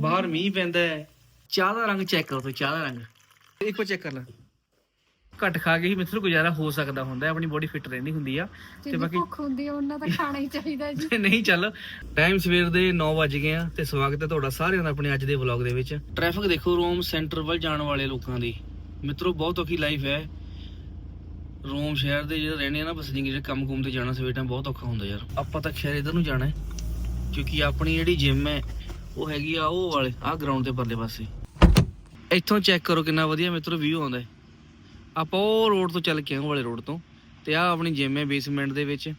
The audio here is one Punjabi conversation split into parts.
ਬਾਹਰ ਮੀਂਹ ਪੈਂਦਾ ਹੈ। ਚਾਹ ਦਾ ਰੰਗ ਚੈੱਕ ਕਰੋ ਤੁਸੀਂ ਚਾਹ ਦਾ ਰੰਗ। ਇੱਕ ਵਾਰ ਚੈੱਕ ਕਰ ਲੈ। ਘੱਟ ਖਾ ਕੇ ਹੀ ਮਿੱਤਰੋ ਗੁਜ਼ਾਰਾ ਹੋ ਸਕਦਾ ਹੁੰਦਾ ਹੈ, ਆਪਣੀ ਬੋਡੀ ਫਿੱਟ ਰਹਿੰਦੀ ਹੁੰਦੀ ਆ। ਤੇ ਬਾਕੀ ਭੁੱਖ ਹੁੰਦੀ ਆ ਉਹਨਾਂ ਦਾ ਖਾਣਾ ਹੀ ਚਾਹੀਦਾ ਜੀ। ਤੇ ਨਹੀਂ ਚੱਲ। ਟਾਈਮ ਸਵੇਰ ਦੇ 9 ਵਜ ਗਏ ਆ ਤੇ ਸਵਾਗਤ ਹੈ ਤੁਹਾਡਾ ਸਾਰਿਆਂ ਦਾ ਆਪਣੇ ਅੱਜ ਦੇ ਵਲੌਗ ਦੇ ਵਿੱਚ। ਟ੍ਰੈਫਿਕ ਦੇਖੋ ਰੋਮ ਸੈਂਟਰ ਵੱਲ ਜਾਣ ਵਾਲੇ ਲੋਕਾਂ ਦੀ। ਮਿੱਤਰੋ ਬਹੁਤ ਔਖੀ ਲਾਈਫ ਹੈ। ਰੋਮ ਸ਼ਹਿਰ ਦੇ ਜਿਹੜੇ ਰਹਿਣੇ ਆ ਨਾ ਬਸਨੀਕ ਜਿਹੜੇ ਕੰਮ ਕੁਮ ਤੇ ਜਾਣਾ ਸਵੇਰ ਟਾਈਮ ਬਹੁਤ ਔਖਾ ਹੁੰਦਾ ਯਾਰ। ਆਪਾਂ ਤਾਂ ਖੈਰ ਇਧਰ ਨੂੰ ਜਾਣਾ ਹੈ ਕਿਉਂਕਿ ਆਪਣੀ ਜਿਹੜੀ ਜਿਮ ਹੈ ਉਹ ਹੈਗੀ ਆ ਉਹ ਵਾਲੇ ਆਹ ਗਰਾਊਂਡ ਦੇ ਪਰਲੇ ਪਾਸੇ। ਇੱਥੋਂ ਚੈੱਕ ਕਰੋ ਕਿੰਨਾ ਵਧੀਆ ਮਿੱਤਰੋ ਵਿਊ ਆਉਂਦਾ ਹੈ। ਆਪਾਂ ਉਹ ਰੋਡ ਤੋਂ ਚੱਲ ਕੇ ਆਏ ਉਹ ਵਾਲੇ ਰੋਡ ਤੋਂ। ਤੇ ਆਹ ਆਪਣੀ ਜਿਮ ਹੈ ਬੇਸਮੈਂਟ ਦੇ ਵਿੱਚ।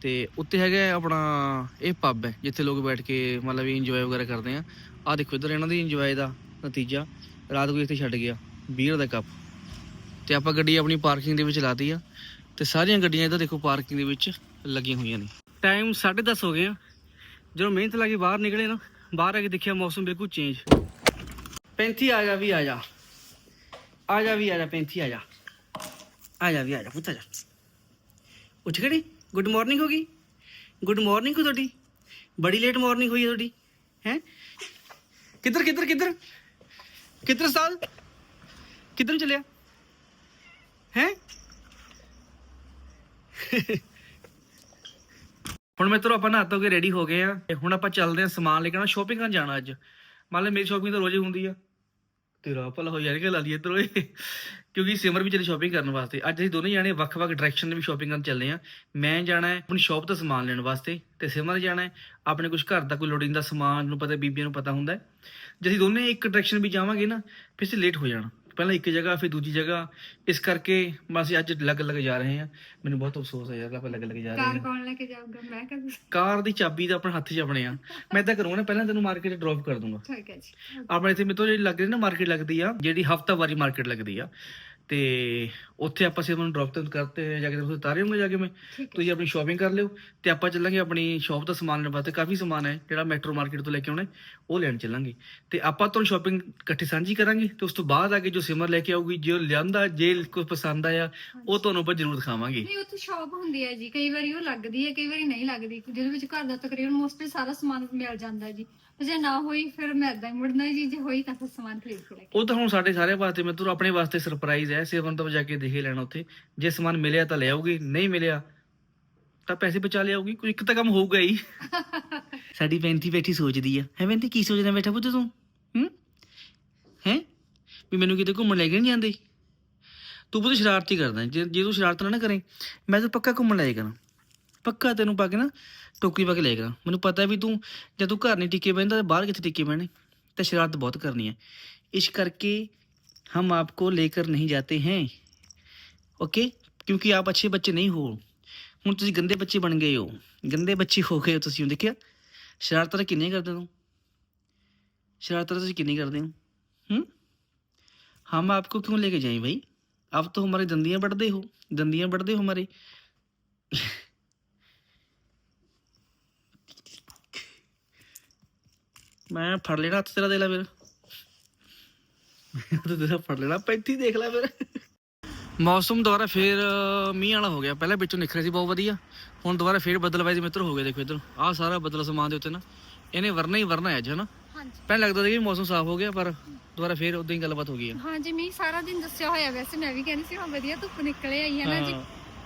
ਤੇ ਉੱਤੇ ਹੈਗਾ ਆਪਣਾ, ਇਹ ਪੱਬ ਹੈ, ਜਿੱਥੇ ਲੋਕ ਬੈਠ ਕੇ ਮਤਲਬ ਇੰਜੋਏ ਵਗੈਰਾ ਕਰਦੇ ਆ। ਆ ਦੇਖੋ ਇਧਰ ਇਹਨਾਂ ਦੀ ਇੰਜੋਏ ਦਾ ਨਤੀਜਾ। ਰਾਤ ਕੋਈ ਇੱਥੇ ਛੱਡ ਗਿਆ ਬੀਅਰ ਦਾ ਕੱਪ ਤੇ ਆਪਾਂ ਗੱਡੀ ਆਪਣੀ ਪਾਰਕਿੰਗ ਦੇ ਵਿੱਚ ਲਾਤੀ ਆ। ਤੇ ਸਾਰੀਆਂ ਗੱਡੀਆਂ ਇੱਧਰ ਦੇਖੋ ਪਾਰਕਿੰਗ ਦੇ ਵਿੱਚ ਲੱਗੀਆਂ ਹੋਈਆਂ ਨੇ। ਟਾਈਮ 10:30 ਹੋ ਗਏ ਆ। ਜਦੋਂ ਮਿਹਨਤ ਲਾ ਕੇ ਬਾਹਰ ਨਿਕਲੇ ਨਾ ਬਾਹਰ ਆ ਕੇ ਦੇਖਿਆ ਮੌਸਮ ਬਿਲਕੁਲ ਚੇਂਜ 35 ਆ ਜਾ ਵੀ ਆ ਜਾ। ਆ ਜਾ ਵੀ ਆ ਜਾ 35 ਆ ਜਾ। ਆ ਜਾ ਵੀ ਆ ਜਾ, ਪੁੱਤ ਆ ਜਾ। ਉੱਠ ਖੜੀ ਗੁੱਡ ਮਾਰਨਿੰਗ ਹੋ ਗਈ? ਗੁੱਡ ਮਾਰਨਿੰਗ ਹੋ ਤੁਹਾਡੀ? ਬੜੀ ਲੇਟ ਮਾਰਨਿੰਗ ਹੋਈ ਹੈ ਤੁਹਾਡੀ, ਹੈ? ਕਿੱਧਰ ਕਿੱਧਰ ਕਿੱਧਰ? ਕਿੱਧਰ ਸਾਲ? ਕਿੱਧਰ ਨੂੰ ਚੱਲਿਆ? ਹੈ? ਹੁਣ ਮਿੱਤਰੋ ਆਪਾਂ ਨਹਾ ਧੋ ਕੇ ਰੈਡੀ ਹੋ ਗਏ ਆ। ਤੇ ਹੁਣ ਆਪਾਂ ਚੱਲਦੇ ਆ ਸਮਾਨ ਲੈ ਕੇ ਨਾ ਸ਼ੋਪਿੰਗ ਕਰਨ ਜਾਣਾ ਅੱਜ। ਮੰਨ ਲੈ ਮੇਰੀ ਸ਼ੋਪਿੰਗ ਤਾਂ ਰੋਜ਼ ਹੀ ਹੁੰਦੀ ਆ। ਤੇਰਾ ਭਲਾ ਹੋ ਯਾਰ ਕਿ ਲਾ ਲਈਏ ਇੱਧਰੋਂ ਇਹ। ਕਿਉਂਕਿ ਸਿਮਰ ਵੀ ਚਲੀ ਸ਼ਾਪਿੰਗ ਕਰਨ ਵਾਸਤੇ। ਅੱਜ ਅਸੀਂ ਦੋਨੇ ਜਾਣੇ ਵੱਖ-ਵੱਖ ਡਾਇਰੈਕਸ਼ਨ ਦੇ ਸ਼ਾਪਿੰਗ ਕਰਨ ਚੱਲੇ ਆ। ਮੈਂ ਜਾਣਾ ਹੈ ਆਪਣੀ ਸ਼ਾਪ ਤੋਂ ਸਮਾਨ ਲੈਣ ਵਾਸਤੇ ਤੇ ਸਿਮਰ ਜਾਣਾ ਹੈ ਆਪਣੇ ਕੁਝ ਘਰ ਦਾ ਕੋਈ ਲੋੜੀਂਦਾ ਸਮਾਨ ਨੂੰ ਪਤਾ ਬੀਬੀਆਂ ਨੂੰ ਪਤਾ ਹੁੰਦਾ ਜੇ ਅਸੀਂ ਦੋਨੇ ਇੱਕ ਡਾਇਰੈਕਸ਼ਨ ਵੀ ਜਾਵਾਂਗੇ ਨਾ, ਫਿਰ ਅਸੀਂ ਲੇਟ ਹੋ ਜਾਣਾ। ਪਹਿਲਾਂ ਇੱਕ ਜਗ੍ਹਾ ਫਿਰ ਦੂਜੀ ਜਗ੍ਹਾ। ਇਸ ਕਰਕੇ ਅਸੀਂ ਅੱਜ ਅਲੱਗ-ਅਲੱਗ ਜਾ ਰਹੇ ਹਾਂ। ਮੈਨੂੰ ਬਹੁਤ ਅਫਸੋਸ ਹੈ ਯਾਰ ਆਪਾਂ ਅਲੱਗ-ਅਲੱਗ ਜਾ ਰਹੇ ਕਾਰ ਹਾਂ। ਕੌਣ ਲੈ ਕੇ ਜਾਊਗਾ? ਮੈਂ ਕਦ ਕਾਰ ਦੀ ਚਾਬੀ ਤਾਂ ਆਪਣੇ ਹੱਥ 'ਚ ਆਪਣੇ ਆ। ਮੈਂ ਤਾਂ ਕਰੂੰਗਾ ਨਾ ਪਹਿਲਾਂ ਤੈਨੂੰ ਮਾਰਕੀਟ ਡ੍ਰੌਪ ਕਰ ਦੂੰਗਾ। ਠੀਕ ਹੈ ਜੀ। ਆਪਣੇ ਇੱਥੇ ਮੇਤੋਂ ਜਿਹੜੀ ਲੱਗ ਰਹੀ ਨਾ ਮਾਰਕੀਟ ਲੱਗਦੀ ਆ ਜਿਹੜੀ ਹਫਤਾਵਾਰੀ ਮਾਰਕੀਟ ਲੱਗਦੀ ਆ ਤੇ ਉੱਥੇ ਆਪਾਂ ਸਿਮਨ ਡ੍ਰੌਪ ਤੇ ਕਰਤੇ ਜਾ ਕੇ ਤੁਸੀਂ ਉਤਾਰੇ ਹੋਗੇ ਜਾ ਕੇ ਮੈਂ ਤੁਸੀਂ ਆਪਣੀ ਸ਼ਾਪਿੰਗ ਕਰ ਲਿਓ ਤੇ ਆਪਾਂ ਚੱਲਾਂਗੇ ਆਪਣੀ ਸ਼ਾਪ ਦਾ ਸਮਾਨ ਲੈਣ ਵਾਸਤੇ ਕਾਫੀ ਸਮਾਨ ਹੈ ਜਿਹੜਾ ਮੈਟਰੋ ਮਾਰਕੀਟ ਤੋਂ ਲੈ ਕੇ ਆਉਣਾ ਹੈ, ਉਹ ਲੈਣ ਚੱਲਾਂਗੇ। ਤੇ ਆਪਾਂ ਤੁਹਾਨੂੰ ਸ਼ਾਪਿੰਗ ਇਕੱਠੀ ਸਾਂਝੀ ਕਰਾਂਗੇ ਤੇ ਉਸ ਤੋਂ ਬਾਅਦ ਆ ਕੇ ਜੋ ਸਿਮਰ ਲੈ ਕੇ ਆਊਗੀ ਜੋ ਲਿਆਂਦਾ ਜੇ ਕੋਈ ਪਸੰਦ ਆਇਆ ਉਹ ਤੁਹਾਨੂੰ ਆਪਾਂ ਜ਼ਰੂਰ ਦਿਖਾਵਾਂਗੇ। ਨਹੀਂ ਉੱਥੇ ਸ਼ਾਪ ਹੁੰਦੀ ਹੈ ਜੀ ਕਈ ਵਾਰੀ ਉਹ ਲੱਗਦੀ ਹੈ ਕਈ ਵਾਰੀ ਨਹੀਂ ਲੱਗਦੀ ਜਿਹਦੇ ਵਿੱਚ ਘਰ ਦਾ ਤਕਰੀਬਨ ਮੋਸਟਲੀ ਸਾਰਾ ਸਮਾਨ ਮਿਲ ਜਾਂਦਾ ਹੈ ਜੀ। ਜੇ ਨਾ ਹੋਈ ਫਿਰ ਮੈਂ ਏਦਾਂ ਹੀ ਮੁੜਨਾ ਜੀ ਜੇ ਹੋਈ ਤਾਂ ਫਿਰ ਸਮਾਨ ਖਰੀਦ ਕੇ ਲੈ ਕੇ ਉਹ ਤਾਂ ਹੁਣ ਸਾਡੇ ਸਾਰੇ ਵਾਸਤੇ ਮੈਂ ਤੁਹਾਨੂੰ ਆਪਣੇ ਵਾਸਤੇ ਸਰਪ੍ਰਾਈਜ਼ ਹੈ ਸੇਵਨ ਤੋਂ ਜਾ ਕੇ ਦੇਖ ਹੀ ਲੈਣਾ ਉੱਥੇ। ਜੇ ਸਮਾਨ ਮਿਲਿਆ ਤਾਂ ਲੈ ਆਊਗੀ ਨਹੀਂ ਮਿਲਿਆ ਤਾਂ ਪੈਸੇ ਬਚਾ ਲਿਆਊਗੀ ਕੋਈ ਇੱਕ ਤਾਂ ਕੰਮ ਹੋਊਗਾ ਹੀ। ਸਾਡੀ ਬੈਂਤੀ ਬੈਠੀ ਸੋਚਦੀ ਆ। ਹੈ ਬੈਂਤੀ ਕੀ ਸੋਚਦਾ ਬੈਠਾ ਪੁੱਤ ਤੂੰ? ਹੂੰ? ਹੈ? ਵੀ ਮੈਨੂੰ ਕਿਤੇ ਘੁੰਮਣ ਲੈ ਕੇ ਨਹੀਂ ਜਾਂਦੇ? ਤੂੰ ਪੁੱਤ ਸ਼ਰਾਰਤੀ ਕਰਦਾ ਜੇ ਜੇ ਤੂੰ ਸ਼ਰਾਰਤ ਨਾ ਨਾ ਕਰੇ ਮੈਂ ਤਾਂ ਪੱਕਾ ਘੁੰਮਣ ਲੈ ਜਾਏਗਾ ਪੱਕਾ ਤੈਨੂੰ ਪਾ ਕੇ ਨਾ ਟੋਕਰੀ ਪਾ ਕੇ ਲੈ ਜਾਏਗਾ ਮੈਨੂੰ ਪਤਾ ਵੀ ਤੂੰ ਜੇ ਤੂੰ ਘਰ ਨਹੀਂ ਟਿੱਕੇ ਬਹਿੰਦਾ ਤਾਂ ਬਾਹਰ ਕਿੱਥੇ ਟਿੱਕੇ ਬਹਿਣੇ ਤੇ ਸ਼ਰਾਰਤ ਬਹੁਤ ਕਰਨੀ ਹੈ इस करके हम आपको लेकर नहीं जाते हैं ओके क्योंकि आप अच्छे बच्चे नहीं हो ਹੁਣ ਤੁਸੀਂ ਗੰਦੇ ਬੱਚੇ ਬਣ ਗਏ ਹੋ ਗੰਦੇ ਬੱਚੇ ਹੋ ਗਏ ਹੋ ਤੁਸੀਂ ਹੁਣ ਦੇਖਿਆ ਸ਼ਰਾਰਤਾਂ ਤਾਂ ਕਿੰਨੀਆਂ ਕਰਦੇ ਹੋ शरारतें ਤੁਸੀਂ कितनी करते हो हम्म हम आपको क्यों लेके जाएं भाई आप तो हमारी दंदियां बढ़ते हो दंदियां बढ़ते हो हमारे ਮੈਂ ਫੜ ਲੈਣਾ ਹੱਥ ਤੇਰਾ ਦੇ ਲੈ ਫਿਰ। ਤੇ ਤੇਰਾ ਫੜ ਲੈਣਾ ਪੈਂਤੀ ਦੇਖ ਲੈ ਫਿਰ। ਮੌਸਮ ਦੁਬਾਰਾ ਫੇਰ ਮੀਂਹ ਵਾਲਾ ਹੋ ਗਿਆ। ਪਹਿਲਾਂ ਵਿੱਚੋਂ ਨਿਖਰਿਆ ਸੀ ਬਹੁਤ ਵਧੀਆ। ਹੁਣ ਦੁਬਾਰਾ ਫੇਰ ਬੱਦਲਵਾਈ ਦੇ ਮਿੱਤਰ ਹੋ ਗਏ ਦੇਖੋ ਇੱਧਰ। ਆਹ ਸਾਰਾ ਬੱਦਲ ਸਮਾਨ ਦੇ ਉੱਤੇ ਨਾ ਇਹਨੇ ਵਰਨਾ ਹੀ ਵਰਨਾ ਹੈ ਅੱਜ ਹਨਾ? ਪਹਿਲਾਂ ਲੱਗਦਾ ਸੀ ਕਿ ਮੌਸਮ ਸਾਫ਼ ਹੋ ਗਿਆ ਪਰ ਦੁਬਾਰਾ ਫੇਰ ਉਦਾਂ ਹੀ ਗੱਲਬਾਤ ਹੋ ਗਈ ਆ। ਹਾਂਜੀ ਮੀਂਹ ਸਾਰਾ ਦਿਨ ਦੱਸਿਆ ਹੋਇਆ ਵੈਸੇ ਮੈਂ ਵੀ ਕਹਿੰਦੀ ਸੀ ਹਾਂ ਵਧੀਆ ਧੁੱਪ ਨਿਕਲੇ ਆਈ ਹੈ ਨਾ ਜੀ।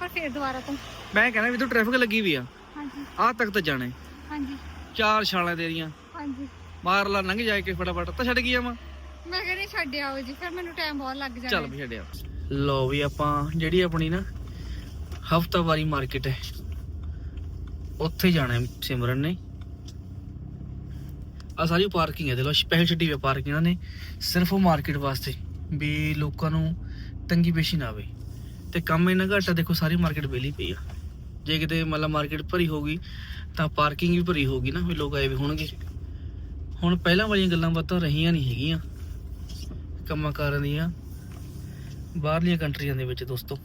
ਪਰ ਫਿਰ ਦੁਬਾਰਾ ਤੋਂ। ਮੈਂ ਕਹਿੰਦਾ ਵੀ ਤੂੰ ਟ੍ਰੈਫਿਕ ਲੱਗੀ ਵੀ ਆ। ਹਾਂਜੀ। ਆਹ ਤੱਕ ਤਾਂ ਜਾਣਾ। ਹਾਂਜੀ। ਚਾਰ ਛਾਲਾਂ ਤੇਰੀਆਂ। ਹਾਂਜੀ। ਮਾਰ ਲਾ ਲੰਘ ਜਾਏ ਕੇ ਫਟਾਫਟ ਤਾਂ ਛੱਡ ਗਿਆ ਵਾ ਮੈਂ। ਕਹਿੰਦੀ ਛੱਡ ਆਓ ਜੀ ਫਿਰ ਮੈਨੂੰ ਟਾਈਮ ਬਹੁਤ ਲੱਗ ਜਾਣਾ। ਚੱਲ ਵੀ ਛੱਡਿਆ ਲੋ ਵੀ ਆਪਾਂ ਜਿਹੜੀ ਆਪਣੀ ਨਾ ਹਫਤਾਵਾਰੀ ਮਾਰਕੀਟ ਹੈ ਉੱਥੇ ਜਾਣਾ ਹੈ ਸਿਮਰਨ ਨੇ। ਆ ਸਾਰੀ ਪਾਰਕਿੰਗ ਹੈ ਦੇਖੋ ਸਪੈਸ਼ਲ ਛੱਡੀ ਹੋਈ ਪਾਰਕਿੰਗ ਇਹਨਾਂ ਨੇ। ਸਿਰਫ ਉਹ ਮਾਰਕੀਟ ਵਾਸਤੇ ਵੀ ਲੋਕਾਂ ਨੂੰ ਤੰਗੀ ਪੇਸ਼ੀ ਨਾ ਆਵੇ। ਤੇ ਕੰਮ ਇਹਨਾਂ ਘੱਟ ਆ ਦੇਖੋ ਸਾਰੀ ਮਾਰਕੀਟ ਵਿਹਲੀ ਪਈ ਆ। ਜੇ ਕਿਤੇ ਮਤਲਬ ਮਾਰਕੀਟ ਭਰੀ ਹੋਗੀ ਤਾਂ ਪਾਰਕਿੰਗ ਵੀ ਭਰੀ ਹੋਗੀ ਨਾ ਵੀ ਲੋਕ ਆਏ ਵੀ ਹੋਣਗੇ। ਹੁਣ ਪਹਿਲਾਂ ਵਾਲੀਆਂ ਗੱਲਾਂ ਬਾਤਾਂ ਰਹੀਆਂ ਨਹੀਂ ਹੈਗੀਆਂ। ਕੰਮਾਂ ਕਾਰਾਂ ਦੀਆਂ। ਬਾਹਰਲੀਆਂ ਕੰਟਰੀਆਂ ਦੇ ਵਿੱਚ ਦੋਸਤੋ।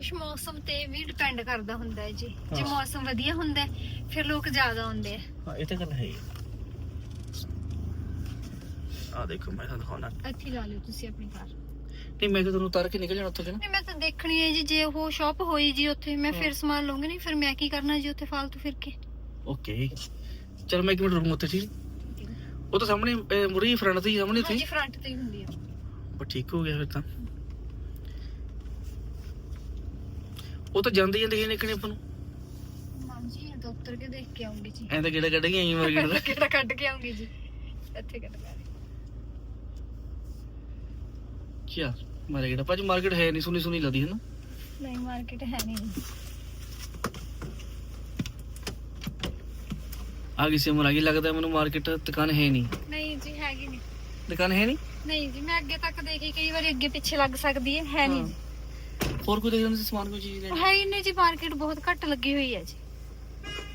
ਇਸ ਮੌਸਮ ਤੇ ਵੀ ਡਿਪੈਂਡ ਕਰਦਾ ਹੁੰਦਾ ਹੈ ਜੀ। ਜੇ ਹਾਂ। ਮੌਸਮ ਵਧੀਆ ਹੁੰਦਾ ਹੈ, ਫਿਰ ਲੋਕ ਜ਼ਿਆਦਾ ਆਉਂਦੇ ਆ। ਹਾਂ ਇਹ ਤਾਂ ਗੱਲ ਹੈ ਆ ਦੇਖੋ ਮੈਂ ਤੁਹਾਨੂੰ ਦਿਖਾਉਣਾ। ਇੱਥੇ ਲਾ ਲਿਓ ਤੁਸੀਂ ਆਪਣੀ ਕਾਰ। ਨਹੀਂ ਮੈਂ ਤਾਂ ਤੁਹਾਨੂੰ ਉਤਾਰ ਕੇ ਨਿਕਲ ਜਾਣਾ ਉੱਥੋਂ ਕਿ ਨਾ? ਨਹੀਂ ਮੈਂ ਤਾਂ ਦੇਖਣੀ ਹੈ ਜੀ ਜੇ ਉਹ ਸ਼ਾਪ ਹੋਈ ਜੀ ਉੱਥੇ ਮੈਂ। ਫਿਰ ਸਮਾਨ ਲਵਾਂਗੀ ਨਹੀਂ ਫਿਰ ਮੈਂ ਕੀ ਕਰਨਾ ਜੀ ਉੱਥੇ ਫਾਲਤੂ ਫਿਰ ਕੇ? ਓਕੇ ਚਲ ਮੈਂ ਇੱਕ ਮਿੰਟ ਰੁਕੂੰ ਉੱਥੇ ਠੀਕ ਉਹ ਤਾਂ ਸਾਹਮਣੇ ਮੁਰੀ ਫਰੰਟ ਤੇ ਹੀ ਸਾਹਮਣੇ ਹਾਂਜੀ ਤੇ ਫਰੰਟ ਤੇ ਹੀ ਹੁੰਦੀ ਆ। ਉਹ ਠੀਕ ਹੋ ਗਿਆ ਫਿਰ ਤਾਂ। ਉਹ ਤਾਂ ਜਾਂਦੇ ਜਾਂਦੇ ਕਿਹਨੇ ਕਿਹਨੇ ਆਪਾਂ ਨੂੰ। ਹਾਂਜੀ ਤਾਂ ਉੱਤਰ ਕੇ ਦੇਖ ਕੇ ਆਉਂਗੀ ਜੀ। ਐਂ ਤਾਂ ਕਿਹੜਾ ਕੱਢ ਕੇ ਆਈ ਮਾਰਕੀਟ ਦਾ ਕਿਹੜਾ ਕੱਢ ਕੇ ਆਉਂਗੀ ਜੀ। ਇੱਥੇ ਕੱਢ ਕੇ ਕੀ ਮਾਰਕੀਟ ਭਾਜੀ ਮਾਰਕੀਟ ਹੈ ਨਹੀਂ ਸੁਣੀ ਸੁਣੀ ਲੱਗਦੀ ਹੈ ਨਾ। ਨਹੀਂ ਮਾਰਕੀਟ ਹੈ ਨਹੀਂ। ਆ ਗਈ ਸਿਮਰ ਆ ਗਈ ਲੱਗਦਾ ਮੈਨੂੰ ਮਾਰਕੀਟ ਦੁਕਾਨ ਹੈ ਨਹੀਂ। ਨਹੀਂ ਜੀ ਹੈਗੀ ਨਹੀਂ। ਦੁਕਾਨ ਹੈ ਨਹੀਂ? ਨਹੀਂ ਜੀ ਮੈਂ ਅੱਗੇ ਤੱਕ ਦੇਖੀ ਕਈ ਵਾਰੀ ਅੱਗੇ ਪਿੱਛੇ ਲੱਗ ਸਕਦੀ ਹੈ ਹੈ ਨਹੀਂ ਜੀ। ਹੋਰ ਕੋਈ ਦੇਖਣ ਸੀ ਸਮਾਨ ਕੋਈ ਚੀਜ਼ ਉਹ ਲੈਣੀ? ਹੈ ਹੀ ਨਹੀਂ ਜੀ ਮਾਰਕੀਟ ਬਹੁਤ ਘੱਟ ਲੱਗੀ ਹੋਈ ਹੈ ਜੀ।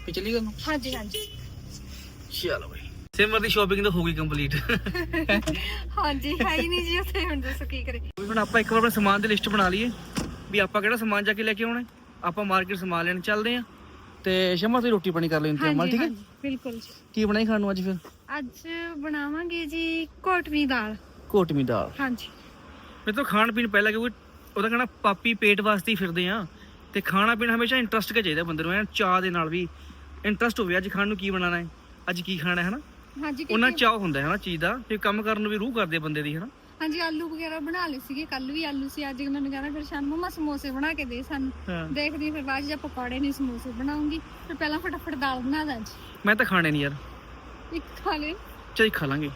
ਫੇ ਚੱਲੀ ਗੱਲ ਹਾਂਜੀ ਹਾਂਜੀ। ਚਲੋ ਬਈ। ਸਿਮਰ ਦੀ ਸ਼ਾਪਿੰਗ ਤਾਂ ਹੋ ਗਈ ਕੰਪਲੀਟ ਹਾਂਜੀ ਹੈ ਹੀ ਨਹੀਂ ਜੀ ਉੱਥੇ ਹੁਣ ਦੱਸੋ ਕੀ ਕਰੇ ਹੁਣ ਆਪਾਂ ਇੱਕ ਵਾਰ ਆਪਣੇ ਸਮਾਨ ਦੀ ਲਿਸਟ ਬਣਾ ਲਈਏ ਵੀ ਆਪਾਂ ਕਿਹੜਾ ਸਮਾਨ ਜਾ ਕੇ ਲੈ ਕੇ ਆਉਣਾ ਹੈ। ਆਪਾਂ ਮਾਰਕੀਟ ਸਮਾਨ ਲੈਣ ਚੱਲਦੇ ਆ ਤੇ ਸ਼ਮਾ ਤੁਸੀਂ ਰੋਟੀ ਪਾਣੀ ਕਰ ਤੇ ਅਮਲ ਠੀਕ ਹੈ? ਹਾਂਜੀ ਬਿਲਕੁਲ ਜੀ। ਕੀ ਬਣਾਈ ਖਾਣ ਨੂੰ ਅੱਜ ਫਿਰ? ਅੱਜ ਬਣਾਵਾਂਗੇ ਜੀ ਕੋਟਵੀ ਦਾਲ। ਕੋਟਮੀ ਦਾਲ। ਹਾਂਜੀ। ਮੇਰੇ ਤੋਂ ਖਾਣ ਪੀਣ ਪਹਿਲਾਂ ਕਿਉਂਕਿ ਉਹਦਾ ਕਹਿਣਾ ਪਾਪੀ ਪੇਟ ਵਾਸਤੇ ਹੀ ਫਿਰਦੇ ਆ ਤੇ ਖਾਣਾ ਪੀਣਾ ਹਮੇਸ਼ਾ ਇੰਟਰਸਟ ਕੇ ਚਾਹੀਦਾ ਬੰਦੇ ਨੂੰ ਐਨ ਚਾਹ ਦੇ ਨਾਲ ਵੀ ਇੰਟਰਸਟ ਹੋਵੇ ਅੱਜ ਖਾਣ ਨੂੰ ਕੀ ਬਣਾਉਣਾ ਹੈ ਅੱਜ ਕੀ ਖਾਣਾ ਹੈ ਹਨਾ? ਹਾਂਜੀ ਉਹਨਾਂ ਕਿਉਂਕਿ- ਚਾਹ ਹੁੰਦਾ ਹੈ ਹਨਾ ਚੀਜ਼ ਦਾ ਫਿਰ ਕੰਮ ਕਰਨ ਨੂੰ ਵੀ ਰੂਹ ਕਰਦੇ ਬੰਦੇ ਦੀ ਹਨਾ? ਹਾਂਜੀ ਆਲੂ ਵਗੈਰਾ ਬਣਾ ਲਏ ਸੀਗੇ ਕੱਲ ਵੀ ਆਲੂ ਸੀ ਅੱਜ ਮੈਨੂੰ ਕਹਿੰਦਾ ਫਿਰ ਸ਼ਾਮ ਨੂੰ ਮਾ ਸਮੋਸੇ ਬਣਾ ਕੇ ਦੇ ਸਾਨੂੰ। ਹਾਂ। ਦੇਖਦੀ ਹਾਂ ਫਿਰ ਬਾਅਦ 'ਚ ਜਾਂ ਪਕੌੜੇ ਨਹੀਂ ਸਮੋਸੇ ਬਣਾਉਂਗੀ ਫਿਰ ਪਹਿਲਾਂ ਫਟਾਫਟ ਦਾਲ ਬਣਾ ਦਾਂ ਜੀ ਮੈਂ ਤਾਂ ਖਾਣੇ ਨਹੀਂ ਯਾਰ। ਇੱਕ ਖਾ ਲੈ ਚਾਹੀ ਖਾ ਲਾਂਗੇ।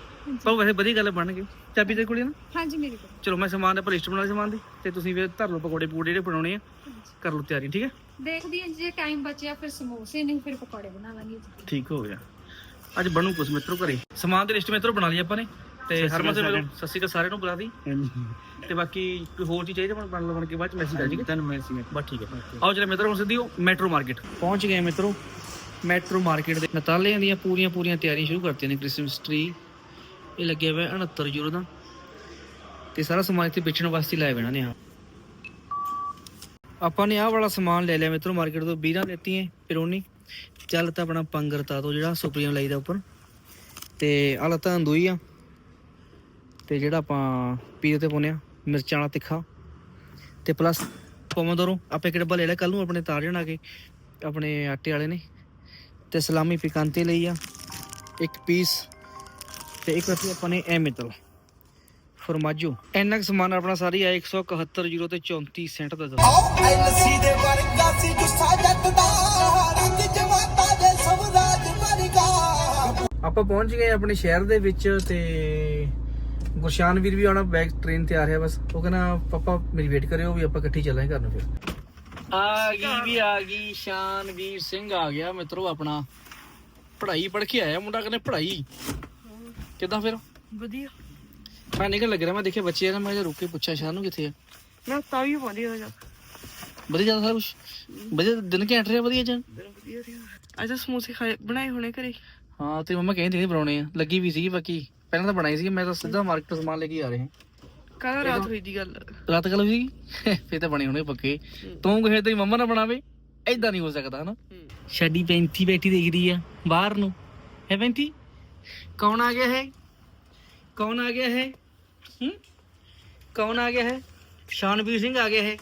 ਪਰ ਵੈਸੇ ਵਧੀਆ ਗੱਲ ਬਣ ਗਈ। ਚਾਬੀ ਤੇ ਕੋਲੇ ਨਾ? ਹਾਂਜੀ ਮੇਰੇ ਕੋਲ। ਚਲੋ ਮੈਂ ਸਮਾਨ ਦਾ ਲਿਸਟ ਬਣਾ ਲਈ ਸਮਾਨ ਦੀ ਤੇ ਤੁਸੀਂ ਫਿਰ ਧਰ ਲਓ ਪਕੌੜੇ ਪੂੜੇ ਜਿਹੜੇ ਬਣਾਉਣੇ ਆ ਕਰ ਲਓ ਤਿਆਰੀ ਠੀਕ ਹੈ? ਦੇਖਦੀ ਹਾਂ ਜੇ ਟਾਈਮ ਬਚਿਆ ਫਿਰ ਸਮੋਸੇ ਨਹੀਂ ਫਿਰ ਪਕੌੜੇ ਬਣਾ ਲਾਂਗੇ। ਜੀ ਠੀਕ ਹੋ ਗਿਆ। ਅੱਜ ਬਣੂ ਕੁਛ ਮਿੱਤਰੋ ਘਰੇ। ਸਮਾਨ ਦੀ ਲਿਸਟ ਮਿੱਤਰੋ ਬਣਾ ਲਈ ਆਪਾਂ ਨੇ। ਤੇ ਹਰਮਨ ਸੇ ਮਿਲੋ ਸਤਿ ਸ਼੍ਰੀ ਅਕਾਲ ਸਾਰਿਆਂ ਨੂੰ ਬੁਲਾ ਦੀ। ਤੇ ਬਾਕੀ ਕੋਈ ਹੋਰ ਚੀਜ਼ ਚਾਹੀਦੀ ਬਣ ਬਣ ਕੇ ਬਾਅਦ ਚ ਮੈਸੇਜ ਆ ਜਾਏਗਾ? ਤੁਹਾਨੂੰ ਮੈਸੇਜ ਬਸ ਠੀਕ ਹੈ। ਆਓ ਚਲੇ ਮਿੱਤਰੋ ਹੁਣ ਸਿੱਧੀ ਮੈਟਰੋ ਮਾਰਕੀਟ। ਪਹੁੰਚ ਗਏ ਮਿੱਤਰੋ। ਮੈਟਰੋ ਮਾਰਕੀਟ ਦੇ ਨਤਾਲਿਆਂ ਦੀਆਂ ਪੂਰੀਆਂ ਪੂਰੀਆਂ ਤਿਆਰੀਆਂ ਸ਼ੁਰੂ ਕਰਤੀਆਂ ਨੇ ਕ੍ਰਿਸਮਸ ਟ੍ਰੀ ਇਹ ਲੱਗਿਆ ਹੋਇਆ 69 ਯੂਰੋ ਦਾ। ਤੇ ਸਾਰਾ ਸਮਾਨ ਇੱਥੇ ਵੇਚਣ ਵਾਸਤੇ ਲਾਇਆ ਹੋਇਆ ਨੇ ਆ ਆਪਾਂ ਨੇ ਆਹ ਵਾਲਾ ਸਮਾਨ ਲੈ ਲਿਆ ਮਿੱਤਰੋ ਮਾਰਕੀਟ ਤੋਂ। ਬੀਰਾਂ ਲੈਤੀਆਂ ਪਿਰੋਨੀ। ਚੱਲ ਤਾਂ ਆਪਣਾ ਪੰਗਰਤਾ ਤੋਂ ਜਿਹੜਾ ਸੁਪਰੀਮ ਲਾਈਦਾ ਉੱਪਰ। ਤੇ ਆਹ ਲੱਤਾ ਅੰਦੂਈ ਆ। ਤੇ ਜਿਹੜਾ ਆਪਾਂ ਪੀਰੇ ਤੇ ਪਾਉਂਦੇ ਆ ਮਿਰਚਾਂ ਵਾਲਾ ਤਿੱਖਾ। ਤੇ ਪਲੱਸ ਪੋਮੋਦੋਰੋ ਆਪਾਂ ਇੱਕ ਡੱਬਾ ਲੈ ਲਿਆ ਕੱਲ ਨੂੰ ਆਪਣੇ ਤਾਰ ਜਾਣਾ ਕੇ ਆਪਣੇ ਆਟੇ ਵਾਲੇ ਨੇ। ਤੇ ਸਲਾਮੀ ਪਿਕਾਂਤੇ ਲਈ ਆ ਇੱਕ ਪੀਸ ਤੇ ਇੱਕ ਰੱਖੀ ਆਪਾਂ ਨੇ ਐਮਿਤਲ ਫਰਮਾਜੋ। ਇੰਨਾ ਕੁ ਸਮਾਨ ਆਪਣਾ ਸਾਰੀ ਆ 171 ਯੂਰੋ ਤੇ 34 ਸੈਂਟ ਦਾ ਐਲਸੀ ਦੇ ਵਰਗਾ ਸੀ ਜੁੱਸਾ ਜੱਟ ਦਾ ਰੰਗ ਜਮਾਤਾ ਦੇ ਆਪਾਂ ਪਹੁੰਚ ਗਏ ਆਪਣੇ ਸ਼ਹਿਰ ਦੇ ਵਿੱਚ ਤੇ ਗੁਰਸ਼ਾਨ ਵੀਰ ਵੀ ਆਉਣਾ ਬੈਕ ਟ੍ਰੇਨ ਤੇ ਆ ਰਿਹਾ ਬਸ। ਉਹ ਕਹਿੰਦਾ ਪਾਪਾ ਮੇਰੀ ਵੇਟ ਕਰਿਓ ਵੀ ਆਪਾਂ ਇਕੱਠੇ ਚੱਲਾਂਗੇ ਘਰ ਨੂੰ ਫਿਰ। ਆ ਗਈ ਵੀ ਆ ਗਈ ਸ਼ਾਨਵੀਰ ਸਿੰਘ ਆ ਗਿਆ ਮਿੱਤਰੋ ਆਪਣਾ। ਪੜ੍ਹਾਈ ਪੜ੍ਹ ਕੇ ਆਇਆ ਮੁੰਡਾ ਕਹਿੰਦੇ ਪੜ੍ਹਾਈ। ਕਿਦਾਂ ਫਿਰ? ਵਧੀਆ। ਮੈਂ ਨਿਕਲ ਲੱਗ ਰਿਹਾ ਮੈਂ ਦੇਖਿਆ ਬੱਚੇ ਆ ਨਾ ਮੈਂ ਕਿਹਾ ਰੁਕ ਕੇ ਪੁੱਛਿਆ ਸ਼ਾਨ ਨੂੰ ਕਿੱਥੇ ਆ? ਮੈਂ ਤਾਂ ਵੀ ਪਾਉਂਦੀ ਹੋ ਜਾ। ਵਧੀਆ ਜ਼ਿਆਦਾ ਸਾਰਾ ਕੁਛ? ਵਧੀਆ ਦਿਨ ਘੈਂਟ ਰਿਹਾ ਵਧੀਆ ਜਾਂ? ਵਧੀਆ ਰਿਹਾ। ਅੱਜ ਤਾਂ ਸਮੋਸੇ ਖਾਏ ਬਣਾਏ ਹੋਣੇ ਘਰੇ। ਹਾਂ ਤੇ ਮੰਮਾ ਕਹਿੰਦੀ ਸੀ ਬਣਾਉਣੇ ਆ ਲੱਗੀ ਵੀ ਸੀਗੀ ਬਾਕੀ। ਪਹਿਲਾਂ ਤਾਂ ਬਣਾਈ ਸੀ ਮੈਂ ਤਾਂ ਸਿੱਧਾ ਮਾਰਕੀਟ ਤੋਂ ਸਮਾਨ ਲੈ ਕੇ ਆ ਰਿਹਾ। ਕੱਲ ਰਾਤ ਹੋਈ ਦੀ ਗੱਲ। ਰਾਤ ਕੱਲ ਸੀ? ਫੇਰ ਤਾਂ ਬਣੇ ਹੋਣੇ ਪੱਕੇ। ਤੂੰ ਕਹੇ ਤੇਰੀ ਮੰਮਾ ਨਾਲ ਬਣਾਵੇ ਐਦਾਂ ਨਹੀਂ ਹੋ ਸਕਦਾ ਹਨਾ? ਛੱਡੀ ਪੈਂਤੀ ਬੈਠੀ ਦੇਖ ਰਹੀ ਆ ਬਾਹਰ ਨੂੰ। ਹੈ ਪੈਂਤੀ? ਕੌਣ ਆ ਗਿਆ ਹੈ? ਕੌਣ ਆ ਗਿਆ ਹੈ? ਹੂੰ? ਕੌਣ ਆ ਗਿਆ ਹੈ? ਸ਼ਾਨਵੀਰ ਸਿੰਘ ਆ ਗਿਆ ਹੈ।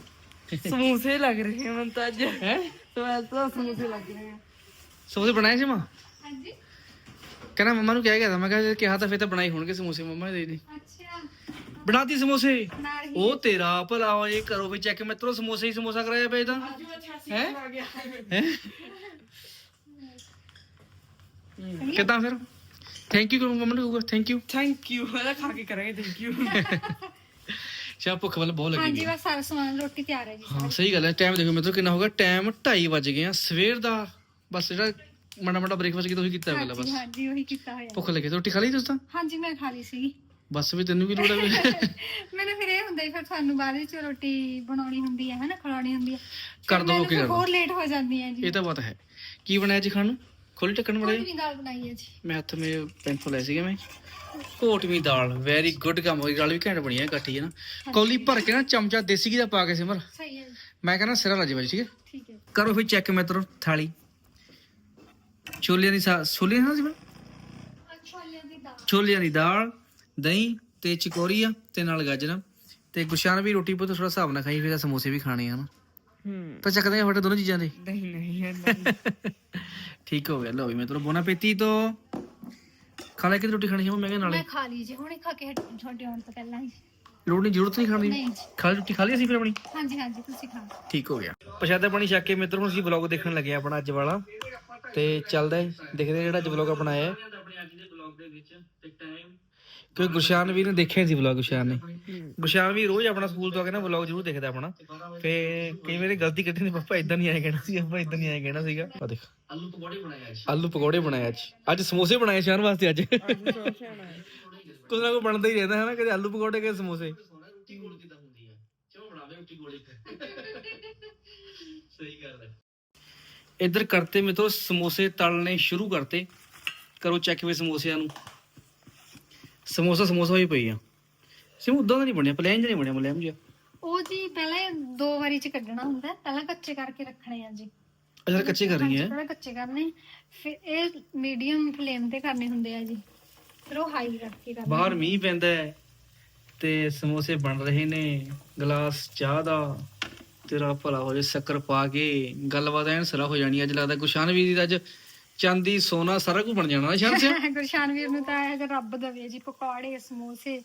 ਸਮੋਸੇ ਲੱਗ ਰਹੇ ਹਨ ਤਾਂ ਅੱਜ। ਹੈ? ਤਾਂ ਤਾਂ ਸਮੋਸੇ ਲੱਗ ਰਹੇ ਹਨ ਸਮੋਸੇ ਬਣਾਏ ਸੀ ਮਾਂ? ਹਾਂਜੀ। ਕਹਿੰਦਾ ਮੰਮਾ ਨੂੰ ਕਿਹਾ ਗਿਆ ਤਾਂ ਮੈਂ ਕਿਹਾ ਜੇ ਕਿਹਾ ਤਾਂ ਫੇਰ ਤਾਂ ਬਣਾਏ ਹੋਣਗੇ ਸਮੋਸੇ ਮੰਮਾ ਨੇ ਦੇ ਦੇ। ਅੱਛਾ। ਬਣਾਤੀ ਸਮੋਸੇ? ਉਹ ਤੇਰਾ ਭਲਾ ਇਹ ਕਰੋ ਵੀ ਚੈੱਕ ਮਿੱਤਰੋ ਸਮੋਸੇ ਹੀ ਸਮੋਸਾ ਕਰਾਇਆ ਪਿਆ ਤਾਂ। ਹੈ? ਹੈ? ਕਿਦਾਂ ਫਿਰ? ਥੈਂਕ ਯੂ ਕਰੂੰ ਮੰਮਾ ਨੂੰ ਥੈਂਕ ਯੂ ਥੈਂਕ ਯੂ ਇਹਦਾ ਖਾ ਕੇ ਕਰਾਂਗੇ ਥੈਂਕ ਯੂ ਸ਼ਾ ਭੁੱਖ ਵੱਲ ਬਹੁਤ ਲੱਗੀ ਹਾਂਜੀ ਗਈ ਬਸ ਸਾਰਾ ਸਮਾਨ ਰੋਟੀ ਤਿਆਰ ਹੈ ਜੀ ਹਾਂ ਸਹੀ ਗੱਲ ਹੈ ਟਾਈਮ ਦੇਖੋ ਮਿੱਤਰੋ ਕਿੰਨਾ ਹੋਗਾ ਟਾਈਮ 2:30 ਵਜ ਗਏ ਆ। ਸਵੇਰ ਦਾ ਬਸ ਜਿਹੜਾ ਮਾੜਾ ਮਾੜਾ ਬ੍ਰੇਕਫਾਸਟ ਕੀਤਾ ਉਹੀ ਕੀਤਾ ਹੋਇਆ ਹਾਂਜੀ ਬਸ। ਹਾਂਜੀ ਉਹੀ ਕੀਤਾ ਹੋਇਆ। ਭੁੱਖ ਲੱਗੀ ਰੋਟੀ ਖਾ ਲਈ ਤੁਸੀਂ ਤਾਂ ਹਾਂਜੀ ਮੈਂ ਖਾ ਲਈ ਸੀ ਬਸ ਵੀ ਤੈਨੂੰ ਵੀ ਲੋੜ ਹੈ ਵੀ। ਮੈਨੂੰ ਫਿਰ ਇਹ ਹੁੰਦਾ ਹੀ ਫਿਰ ਤੁਹਾਨੂੰ ਬਾਅਦ ਵਿੱਚ ਰੋਟੀ ਬਣਾਉਣੀ ਹੁੰਦੀ ਹੈ ਹਨਾ ਖਿਲਾਉਣੀ ਹੁੰਦੀ ਹੈ। ਕਰ ਦਿਓ, ਮੈਨੂੰ okay ਫਿਰ ਕਰ ਦਿਓ। ਹੋਰ ਲੇਟ ਹੋ ਜਾਂਦੀ ਹੈ ਜੀ। ਇਹ ਤਾਂ ਬਾਤ ਹੈ। ਕੀ ਬਣਾਇਆ ਜੀ ਖਾਣ ਨੂੰ? ਖੋਲੀ ਟੱਕਣ ਬੜੇ ਕੋਟਵੀਂ ਦਾਲ ਬਣਾਈ ਹੈ ਜੀ। ਮੈਂ ਹੱਥ ਮੇ ਪੈਨਫਲ ਲੈ ਸੀਗੇ ਮੈਂ। ਕੋਟਵੀਂ ਦਾਲ ਵੈਰੀ ਗੁੱਡ ਕੰਮ ਹੋਈ ਦਾਲ ਵੀ ਘੈਂਟ ਬਣੀ ਹੈ ਇਕੱਠੀ ਹੈ ਨਾ। ਕੌਲੀ ਭਰ ਕੇ ਨਾ ਚਮਚਾ ਦੇਸੀ ਘੀ ਦਾ ਪਾ ਕੇ ਸਿਮਰ। ਸਹੀ ਹੈ ਜੀ। ਮੈਂ ਕਹਿੰਦਾ ਸਿਰਾ ਲੱਜ ਹੈ? ਠੀਕ ਹੈ। ਕਰੋ ਫਿਰ ਚੈੱਕ ਮਿੱਤਰੋ ਥਾਲੀ। ਛੋਲਿਆਂ ਦੀ ਸਾ ਛੋਲਿਆਂ ਨਾ ਸਿਮਰ ਛੋਲਿਆਂ ਦੀ ਦਾਲ ਛੋਲਿਆਂ ਦੀ ਦਾਲ ਦਹੀਂ ਤੇ ਚਿਕੋਰੀ ਆ ਤੇ ਨਾਲ ਗਾਜਰਾਂ। ਤੇ ਗੁਸ਼ਾਨ ਵੀ ਰੋਟੀ ਪੁੱਤ ਥੋੜਾ ਹਿਸਾਬ ਨਾਲ ਖਾਈ ਫਿਰ ਸਮੋਸੇ ਵੀ ਖਾਣੇ ਆ ਨਾ ਹੂੰ। ਤਾਂ ਚੱਕਦੇ ਆ ਫਟੇ ਦੋਨੋਂ ਚੀਜ਼ਾਂ ਦੇ। ਨਹੀਂ ਨਹੀਂ ਹੈ ਨਹੀਂ। ਠੀਕ ਹੋ ਗਿਆ ਲਓ ਵੀ ਮਿੱਤਰੋ ਬੋਨਾ ਪੇਤੀ ਤੋਂ। ਖਾਣਾ ਕਿ ਰੋਟੀ ਖਾਣੀ ਹੈ ਮੈਂ ਕਿਹਾ ਨਾਲੇ। ਮੈਂ ਖਾ ਲਈ ਜੀ ਹੁਣੇ ਖਾ ਕੇ ਹਟੀ ਛੋਟੇ ਹੋਣ ਤੋਂ ਪਹਿਲਾਂ ਹੀ। ਲੋੜ ਨਹੀਂ ਜ਼ਰੂਰਤ ਨਹੀਂ ਖਾਣ ਨਹੀਂ ਦੀ ਲਈ ਰੋਟੀ ਖਾ ਲਈ ਅਸੀਂ ਫਿਰ ਆਪਣੀ? ਹਾਂਜੀ ਹਾਂਜੀ ਤੁਸੀਂ ਖਾ ਲਓ। ਠੀਕ ਹੋ ਗਿਆ। ਪ੍ਰਸ਼ਾਦਾ ਪਾਣੀ ਛੱਕ ਕੇ ਮਿੱਤਰੋ ਹੁਣ ਅਸੀਂ ਵਲੌਗ ਦੇਖਣ ਲੱਗੇ ਆ ਆਪਣਾ ਅੱਜ ਵਾਲਾ। ਤੇ ਚੱਲਦਾ ਹੈ ਦੇਖਦੇ ਹਾਂ ਜਿਹੜਾ ਅੱਜ ਵਲੌਗ ਆਪਣਾ ਆਇਆ ਤੇ ਟਾਈਮ ਕਿਉਂਕਿ ਗੁਰਸ਼ਾਨ ਵੀਰ ਨੇ ਦੇਖਿਆ ਸੀ ਵਲੌਗ ਗੁਰਸ਼ਾਨ ਨੇ। ਗੁਰਸ਼ਾਨ ਵੀ ਰੋਜ਼ ਆਪਣਾ ਸਕੂਲ ਤੋਂ ਆ ਕੇ ਨਾ ਵਲੌਗ ਜ਼ਰੂਰ ਦੇਖਦਾ ਆਪਣਾ। ਫੇ ਕਈ ਵਾਰੀ ਗਲਤੀ ਕੱਢੀ ਨੇ ਪਾਪਾ ਇਦਾਂ ਨਹੀਂ ਆਇਆ ਕਹਿਣਾ ਸੀ ਪਾਪਾ ਇਦਾਂ ਨਹੀਂ ਆਇਆ ਕਹਿਣਾ ਸੀਗਾ। ਆ ਦੇਖ। ਆਲੂ ਪਕੌੜੇ ਬਣਾਏ ਅੱਜ। ਆਲੂ ਪਕੌੜੇ ਬਣਾਏ ਅੱਜ। ਅੱਜ ਸਮੋਸੇ ਬਣਾਏ ਸ਼ਾਨ ਵਾਸਤੇ ਅੱਜ। ਕੁਝ ਨਾ ਕੁਝ ਬਣਦਾ ਹੀ ਰਹਿੰਦਾ ਹੈ ਨਾ ਕਦੇ ਆਲੂ ਪਕੌੜੇ ਕਦੇ ਸਮੋਸੇ। ਸਹੀ ਗੱਲ ਹੈ। ਇੱਧਰ ਕਰਤੇ ਮੇ ਤੋਂ ਸਮੋਸੇ ਤਲਨੇ ਸ਼ੁਰੂ ਕਰਤੇ। ਕਰੋ ਚੈੱਕ ਵੇ ਸਮੋਸਿਆਂ ਨੂੰ। ਸਮੋਸਾ ਸਮੋਸਾ ਹੋਈ ਪਈ ਆ। ਸਿਮ ਉਦਾਂ ਦਾ ਨਹੀਂ ਬਣਿਆ ਪਲੇਨ ਜਿਹਾ ਨਹੀਂ ਬਣਿਆ ਮਲੇਮ ਜਿਹਾ। ਉਹ ਜੀ ਪਹਿਲਾਂ ਦੋ ਵਾਰੀ ਚ ਕੱਢਣਾ ਹੁੰਦਾ ਹੈ। ਪਹਿਲਾਂ ਕੱਚੇ ਕਰਕੇ ਰੱਖਣੇ ਆ ਜੀ। ਅਜਾ ਕੱਚੇ ਕਰ ਰਹੀ ਹੈ। ਪਹਿਲਾਂ ਕੱਚੇ ਕਰਨੇ। ਫਿਰ ਇਹ ਮੀਡੀਅਮ ਫਲੇਮ ਤੇ ਕਰਨੇ ਹੁੰਦੇ ਆ ਜੀ। ਉਹ ਹਾਈ ਰੱਖ ਕੇ ਬਾਹਰ ਮੀਂਹ ਪੈਂਦਾ ਹੈ ਤੇ ਸਮੋਸੇ ਬਣ ਰਹੇ ਨੇ ਗਲਾਸ ਚਾਹ ਦਾ ਤੇਰਾ ਭਲਾ ਹੋ ਜਾਏ ਸ਼ੱਕਰ ਪਾ ਕੇ ਗੱਲਬਾਤ ਐਨ ਸਰਾ ਹੋ ਜਾਣੀ ਅੱਜ ਲੱਗਦਾ ਗੁਸ਼ਾਨ ਦੀ ਤਾਂ ਅੱਜ ਚਾਂਦੀ ਸੋਨਾ ਸਾਰਾ ਕੁਝ ਬਣ ਜਾਣਾ ਸ਼ਾਨ ਸਿਆ ਗੁਰਸ਼ਾਨ ਵੀਰ ਨੂੰ ਤਾਂ ਇਹ ਰੱਬ ਦਵੇ ਜੀ ਪਕੌੜੇ ਸਮੋਸੇ।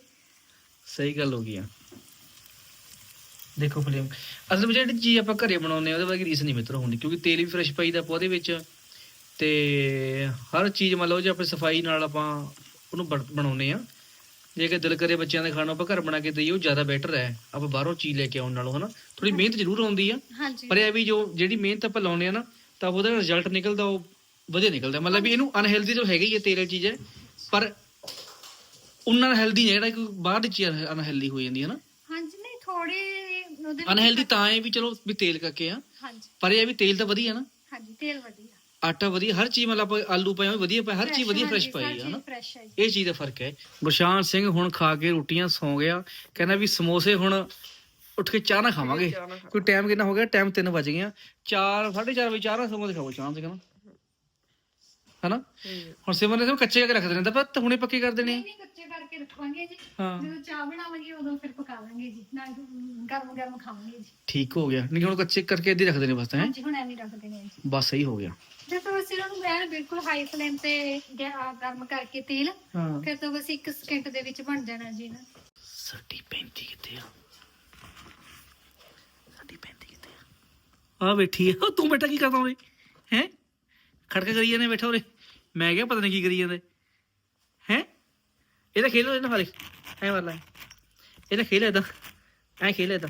ਸਹੀ ਗੱਲ ਹੋ ਗਈ ਆ। ਦੇਖੋ ਫਲੇਮ ਅਸਲ ਵਿੱਚ ਜਿਹੜੀ ਚੀਜ਼ ਆਪਾਂ ਘਰੇ ਬਣਾਉਂਦੇ ਆ ਉਹਦੇ ਵਰਗੀ ਰੀਸ ਨਹੀਂ ਮਿੱਤਰ ਹੁੰਦੀ ਕਿਉਂਕਿ ਤੇਲ ਵੀ ਫਰੈਸ਼ ਪਾਈਦਾ ਆਪਾਂ ਉਹਦੇ ਵਿੱਚ ਤੇ ਹਰ ਚੀਜ਼ ਮੰਨ ਲਓ ਜੇ ਆਪਾਂ ਸਫ਼ਾਈ ਨਾਲ ਆਪਾਂ ਉਹਨੂੰ ਬਣ- ਬਣਾਉਂਦੇ ਆ ਜੇ ਕਿ ਦਿਲ ਕਰੇ ਬੱਚਿਆਂ ਦੇ ਖਾਣਾ ਆਪਾਂ ਘਰ ਬਣਾ ਕੇ ਦਈਏ ਉਹ ਜ਼ਿਆਦਾ ਬੈਟਰ ਹੈ। ਆਪਾਂ ਬਾਹਰੋਂ ਚੀਜ਼ ਲੈ ਕੇ ਆਉਣ ਨਾਲੋਂ ਹਨਾ? ਥੋੜੀ ਮਿਹਨਤ ਜ਼ਰੂਰ ਆਉਂਦੀ ਆ। ਹਾਂਜੀ। ਪਰ ਇਹ ਵੀ ਜੋ ਜਿਹੜੀ ਮਿਹਨਤ ਆਪਾਂ ਲਾਉਂਦੇ ਆ ਨਾ ਤਾਂ ਉਹਦਾ ਰਿਜ਼ਲਟ ਨਿਕਲਦਾ ਉਹ ਵਧੀਆ ਨਿਕਲਦਾ। ਮਤਲਬ ਵੀ ਇਹਨੂੰ ਅਨਹੈਲਦੀ ਤਾਂ ਹੈਗਾ ਹੀ ਹੈ ਤੇਲ ਚੀਜ਼ ਹੈ। ਪਰ ਉਹਨਾਂ ਹੈਲਦੀ ਜਿਹੜਾ ਕਿ ਬਾਹਰ ਦੀ ਚੀਜ਼ ਅਨਹੈਲਦੀ ਹੋ ਜਾਂਦੀ ਹੈ ਨਾ। ਹਾਂਜੀ ਨਹੀਂ ਥੋੜੇ ਉਹਦੇ ਅਨਹੈਲਦੀ ਤਾਂ ਹੈ ਵੀ ਚਲੋ ਵੀ ਤੇਲ ਕਰਕੇ ਆ। ਹਾਂਜੀ। ਪਰ ਇਹ ਵੀ ਤੇਲ ਤਾਂ ਵਧੀਆ ਨਾ। ਹਾਂਜੀ ਤੇਲ ਵਧੀਆ। ਆਟਾ ਵਧੀਆ ਹਰ ਚੀਜ਼ ਮਤਲਬ ਆਪਾਂ ਆਲੂ ਪਾਏ ਹੋਏ ਵਧੀਆ ਪਾਏ ਹਰ ਚੀਜ਼ ਵਧੀਆ ਫਰੈਸ਼ ਪਾਈ ਹੈ ਹਨਾ? ਇਹ ਚੀਜ਼ ਦਾ ਫ਼ਰਕ ਹੈ। ਗੁਰਸ਼ਾਨ ਸਿੰਘ ਹੁਣ ਖਾ ਕੇ ਰੋਟੀਆਂ ਸੌਂ ਗਿਆ ਕਹਿੰਦਾ ਵੀ ਸਮੋਸੇ ਹੁਣ ਉੱਠ ਕੇ ਚਾਹ ਨਾ ਖਾਵਾਂਗੇ। ਕੋਈ ਟਾਈਮ ਕਿੰਨਾ ਹੋ ਗਿਆ? ਟਾਈਮ 3 ਵਜ ਗਏ ਆ। 4 4:30 ਵਜੇ ਚਾਹ ਨਾਲ ਸਮੋਸੇ ਖਾਓ ਚਾਹ ਤੇ ਕਹਿੰਦਾ ਹਨਾ? ਹੁਣ ਸਿਮਰ ਨੇ ਸਭ ਕੱਚੇ ਕਰਕੇ ਰੱਖ ਦੇਣੇ ਤਾਂ ਪਰ ਹੁਣੇ ਪੱਕੇ ਕਰ ਦੇਣੇ ਆ। ਨਹੀਂ ਨਹੀਂ ਕੱਚੇ ਕਰਕੇ ਰੱਖਾਂਗੇ ਜੀ। ਹਾਂ। ਜਦੋਂ ਚਾਹ ਬਣਾਵਾਂਗੇ ਉਦੋਂ ਫਿਰ ਪਕਾ ਲਾਂਗੇ ਜੀ। ਨਾਲ ਗਰਮ ਗਰਮ ਖਾਵਾਂਗੇ ਜੀ। ਠੀਕ ਹੋ ਗਿਆ। ਨਹੀਂ ਹੁਣ ਕੱਚੇ ਕਰਕੇ ਇੱਦਾਂ ਰੱਖ ਦੇਣੇ ਬਸ ਹੈ? ਹਾਂਜੀ ਹੁਣ ਐਵੇਂ ਰੱਖ ਦੇਣੇ ਬਸ ਸਹੀ ਹੋ ਗਿਆ। ਜਦੋਂ ਅਸੀਂ ਉਹਨੂੰ ਐਨ ਬਿਲਕੁਲ ਹਾਈ ਫਲੇਮ ਤੇ ਗ- ਗਰਮ ਕਰਕੇ ਤੇਲ ਹਾਂ। ਫਿਰ ਤਾਂ ਬਸ 1 ਸਕਿੰਟ ਦੇ ਵਿੱਚ ਬਣ ਜਾਣਾ ਜੀ ਨਾ ਸਾਡੀ 35 ਕਿੱਥੇ ਆ? ਸਾਡੀ 35 ਕਿੱਥੇ ਆ? ਆ ਬੈਠੀ ਆ। ਉਹ ਤੂੰ ਬੈਠਾ ਕੀ ਕਰਦਾ ਉਰੇ? ਹੈ? ਖੜਕਾ ਕਰੀ ਜਾਂਦੇ ਬੈਠਾ ਉਰੇ। ਮੈਂ ਕਿਹਾ ਪਤਾ ਨਹੀਂ ਕੀ ਕਰੀ ਜਾਂਦੇ। ਹੈ? ਇਹਦਾ ਖੇਲੋ ਇਹਨਾਂ ਹਾਲੇ ਐ ਵਾਲਾ ਇਹਦਾ ਖੇਲ ਇਹਦਾ। ਐ ਖੇਲ ਇਹਦਾ।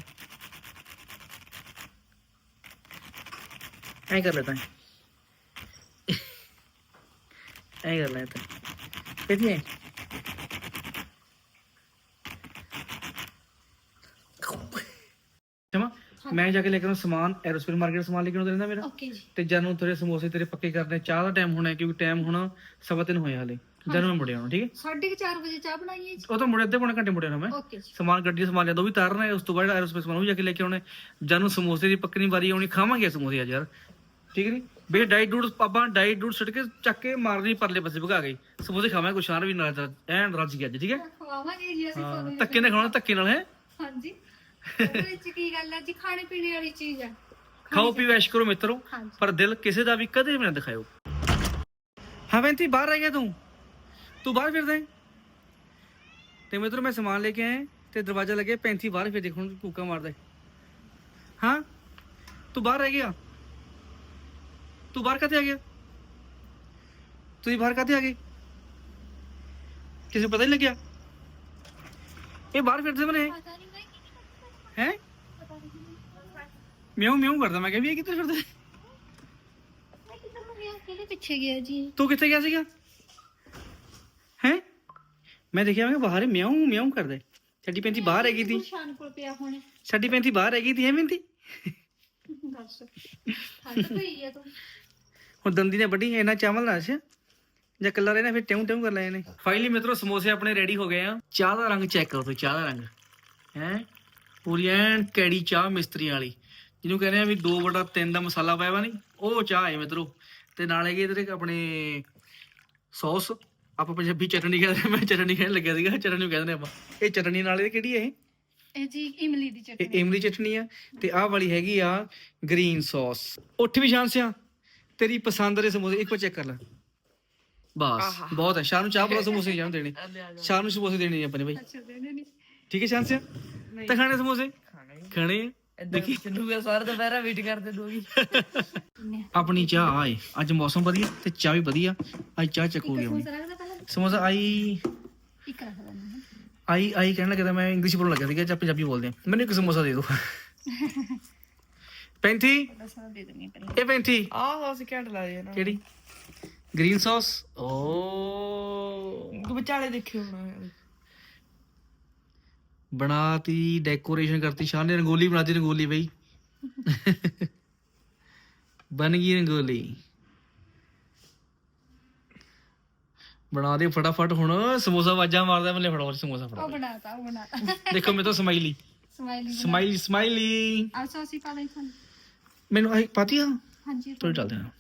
ਐ ਕਰ ਲੈਤਾ ਐ ਕਰ ਲੈਤਾ ਕਿੱਥੇ ਜਮਾ। ਮੈਂ ਜਾ ਕੇ ਲੈ ਕੇ ਆਉਣਾ ਸਮਾਨ ਐਰੋਸਪੇਸ ਮਾਰਕੀਟ ਸਮਾਨ ਲੈ ਕੇ ਆਉਂਦਾ ਰਹਿੰਦਾ ਮੇਰਾ। ਓਕੇ ਜੀ। ਤੇ ਤੇਰੇ ਸਮੋਸੇ ਤੇਰੇ ਪੱਕੇ ਕਰਨੇ ਚਾਹ ਦਾ ਟਾਈਮ ਹੋਣਾ ਹੈ, ਕਿਉਂਕਿ ਟਾਈਮ ਹੁਣ ਸਵਾ ਤਿੰਨ ਹੋਇਆ ਹਲੇ। ਜਦ ਨੂੰ ਮੈਂ ਮੁੜਿਆ ਆਉਣਾ ਠੀਕ ਹੈ? 4:30 ਵਜੇ ਚਾਹ ਬਣਾਈਏ ਜੀ। ਉਹ ਤਾਂ ਮੁੜੇ ਅੱਧੇ ਪੌਣੇ ਘੰਟੇ ਮੁੜਿਆ ਨਾ ਮੈਂ। ਓਕੇ ਜੀ। ਸਮਾਨ ਗੱਡੀ ਦਾ ਸਮਾਨ ਲਿਆਦਾ ਉਹ ਵੀ ਤਾਰਨਾ ਹੈ ਉਸ ਤੋਂ ਬਾਅਦ ਐਰੋਸਪੇਸ ਸਮਾਨ ਵੀ ਜਾ ਕੇ ਲੈ ਕੇ ਆਉਣਾ ਹੈ। ਜਦ ਨੂੰ ਸਮੋਸੇ ਦੀ ਪੱਕਣੀ ਵਾਰੀ ਆਉਣੀ ਖਾਵਾਂਗੇ ਸਮੋਸੇ ਅੱਜ ਯਾਰ। ਠੀਕ ਨਹੀਂ ਬੇ ਡਾਈਟ ਡੂਡ ਆਪਾਂ ਡਾਈਟ ਡੂਡ ਛੱਡ ਕੇ ਚੱਕ ਕੇ ਮਾਰਨੀ ਪਰਲੇ ਪਾਸੇ ਭਗਾ ਗਈ ਸਮੋਸੇ ਖਾਵਾਂਗੇ ਕੁਛਾਰ ਵੀ ਨਾਲ ਐਨ ਰੱਜ ਗਿਆ ਅੱਜ ਠੀਕ ਹੈ? ਖਵਾਵਾਂਗੇ ਜੀ ਅਸੀਂ ਹਾਂ ਤੁਹਾਨੂੰ ਧੱਕੇ ਨਾਲ ਖਾਣਾ ਧੱਕੇ ਨਾਲ ਹੈ? ਹਾਂਜੀ। ਉਹਦੇ ਵਿੱਚ ਕੀ ਗੱਲ ਹੈ ਜੀ ਖਾਣੇ ਪੀਣੇ ਵਾਲੀ ਚੀਜ਼ ਹੈ ਖਾਓ ਪੀਓ ਐਸ਼ ਕਰੋ ਮਿੱਤਰੋ। ਹਾਂਜੀ। ਪਰ ਦਿਲ ਕਿਸੇ ਦਾ ਵੀ ਕਦੇ ਵੀ ਨਾ ਦਿਖਾਇਓ। ਹਾਂ ਬੈਂਤੀ ਬਾਹਰ ਰਹਿ ਗਿਆ ਤੂੰ? ਤੂੰ ਬਾਹਰ ਫਿਰਦਾ ਹੈ? ਤੇ ਮਿੱਤਰੋ ਮੈਂ ਸਮਾਨ ਲੈ ਕੇ ਆਇਆ ਤੇ ਦਰਵਾਜ਼ਾ ਲੱਗਿਆ 35 ਬਾਹਰ ਫਿਰ ਦੇਖੋ ਕੂਕਾ ਮਾਰਦਾ ਹੈ। ਹਾਂ? ਤੂੰ ਬਾਹਰ ਰਹਿ ਗਿਆ? ਤੂੰ ਬਾਹਰ ਕਦੇ ਆ ਗਿਆ? ਤੂੰ ਬਾਹਰ ਕਦੇ ਆ ਗਈ? ਕਿਸੇ ਨੂੰ ਪਤਾ ਨਹੀਂ ਲੱਗਿਆ? ਇਹ ਬਾਹਰ ਫਿਰਦੇ ਮਨੇ ਹੈ? ਪਤਾ ਨਹੀਂ ਕਰਦਾ, ਮੈਂ ਕਿਹਾ ਵੀ ਇਹ ਕਿੱਥੇ ਫਿਰਦਾ? ਗਿਆ ਕਿਹਦੇ ਪਿੱਛੇ ਗਿਆ ਜੀ ਤੂੰ ਕਿੱਥੇ ਗਿਆ ਸੀਗਾ? ਹੈ? ਮੈਂ ਦੇਖਿਆ, ਮੈਂ ਬਾਹਰ ਮਿਉ ਮਿਆਉਂ ਕਰਦਾ ਛੱਡੀ ਪੈਂਤੀ ਬਾਹਰ ਹੈਗੀ ਤੀ। ਸ਼ਾਨ ਕੋਲ ਪਿਆ ਹੁਣ ਸਾਡੀ ਪੈਂਤੀ ਬਾਹਰ ਹੈਗੀ ਤੀ, ਐਵੇਂ ਤੀ? ਦੱਸ। ਠੰਡ ਪਈ ਹੈ ਤੂੰ। ਹੁਣ ਦੰਦੀ ਨੇ ਵੱਡੀ ਇਹਨਾਂ ਚਾਵਲ ਨਾ ਅੱਛਾ। ਜਾਂ ਕੱਲਾ ਰਹਿਣਾ ਫਿਰ ਟਿਉਂ ਟਿਉਂ ਕਰ ਲਏ ਨੇ ਫਾਈਨਲੀ ਮਿੱਤਰੋ ਸਮੋਸੇ ਆਪਣੇ ਰੈਡੀ ਹੋ ਗਏ ਆ। ਚਾਹ ਦਾ ਰੰਗ ਚੈੱਕ ਕਰੋ ਚਾਹ ਦਾ ਰੰਗ। ਹੈ? ਪੂਰੀ ਐਨ ਕੈੜੀ ਚਾਹ ਮਿਸਤਰੀ ਵਾਲੀ। ਜਿਹਨੂੰ ਕਹਿੰਦੇ ਆ ਵੀ 2 ਬਟਾ 3 ਦਾ ਮਸਾਲਾ ਪਾਇਆ ਵਾ ਨਹੀਂ ਉਹ ਚਾਹ ਹੈ ਮਿੱਤਰੋ। ਤੇ ਨਾਲ ਹੈਗੇ ਇਧਰ ਆਪਣੇ ਸੌਸ। ਆਪਾਂ ਪੰਜਾਬੀ ਚਟਨੀ ਕਹਿੰਦੇ ਮੈਂ ਚਟਨੀ ਕਹਿਣ ਲੱਗਿਆ ਸੀਗਾ ਚਟਨੀ ਨੂੰ ਕਹਿੰਦੇ ਨੇ ਆਪਾਂ। ਇਹ ਚਟਨੀ ਨਾਲ ਇਹ ਕਿਹੜੀ ਹੈ ਇਹ? ਇਹ ਜੀ ਇਮਲੀ ਦੀ ਇਹ ਚਟਨੀ। ਇਮਲੀ ਚਟਨੀ ਆ। ਤੇ ਆਹ ਵਾਲੀ ਹੈਗੀ ਆ ਗ੍ਰੀਨ ਸੌਸ। ਉੱਠ ਵੀ ਸ਼ਾਨ ਸਿਆ। ਤੇਰੀ ਪਸੰਦ ਦੇ ਸਮੋਸੇ ਇੱਕ ਵਾਰ ਚੈੱਕ ਕਰ ਲੈ। ਬਸ ਬਹੁਤ ਹੈ। ਸ਼ਾਮ ਨੂੰ ਚਾਹ ਪਲਾ ਸਮੋਸੇ ਜਾਣ ਦੇਣੇ। ਸ਼ਾਮ ਨੂੰ ਸਮੋਸੇ ਦੇਣੇ ਨੇ ਆਪਣੇ ਭਾਈ ਅੱਛਾ ਦੇਣੇ ਨਹੀਂ। ਠੀਕ ਹੈ ਸ਼ਾਨ ਸਿਆ ਤਾਂ ਖਾਣੇ ਸਮੋਸੇ? ਖਾਣੇ ਖਾਣੇ ਆ? ਇਦਾਂ ਚੱਲੂਗਾ ਸਾਰਾ ਦੁਪਹਿਰਾ ਵੇਟ ਕਰਦੇ ਦੋਗੀ ਆਪਣੀ ਚਾਹ ਆਏ। ਅੱਜ ਮੌਸਮ ਵਧੀਆ ਤੇ ਚਾਹ ਵੀ ਵਧੀਆ। ਅੱਜ ਚਾਹ ਸਮੋਸਾ ਰੱਖਦਾ ਪਹਿਲਾਂ? ਸਮੋਸਾ ਆਈ ਇੱਕ ਰੱਖ ਆਈ ਆਈ ਕਹਿਣ ਲੱਗਾ ਮੈਂ ਇੰਗਲਿਸ਼ ਬੋਲਣ ਲੱਗਾ ਸੀਗਾ ਜਾਂ ਪੰਜਾਬੀ ਬੋਲਦੇ ਆ ਮੈਨੂੰ ਇੱਕ ਸਮੋਸਾ ਦੇ ਦਿਓ। ਪੈਂਥੀ ਦੇ ਹਾਂ ਪਹਿਲਾਂ। ਇਹ ਪੈਂਥੀ ਆਹ ਅਸੀਂ ਘੰਟ ਲਾ ਦੇ ਨਾ। ਕਿਹੜੀ? Green sauce? ਓ। ਵਿਚਾਲੇ ਦੇਖਿਓ ਹੁਣ ਬਣਾਤੀ ਡੈਕੋਰੇਸ਼ਨ ਕਰਤੀ। ਸ਼ਾਨ ਨੇ ਰੰਗੋਲੀ ਬਣਾਤੀ ਰੰਗੋਲੀ ਬਈ। ਬਣ ਗਈ ਰੰਗੋਲੀ। ਬਣਾ ਦੇ ਫਟਾਫਟ ਹੁਣ। ਸਮੋਸਾ ਵਾਜਾ ਮਾਰਦਾ ਮੈਨੇ ਫਟਾਫਟ ਸਮੋਸਾ ਉਹ ਫੜਾ ਬਣਾਤਾ ਉਹ ਬਣਾਤਾ। ਦੇਖੋ ਮੇਰੇ ਤੋਂ ਸਮਾਈਲੀ ਸਮਾਈਲੀ ਸਮਾਈਲੀ ਸਮਾਈਲੀ ਆ ਸੌਸੀ ਪਾ ਲਈ ਤੁਹਾਨੂੰ। ਮੈਨੂੰ ਆਹ ਪਾਤੀ ਆ? ਹਾਂਜੀ ਥੋੜੀ ਡਾਲ ਦੇਣਾ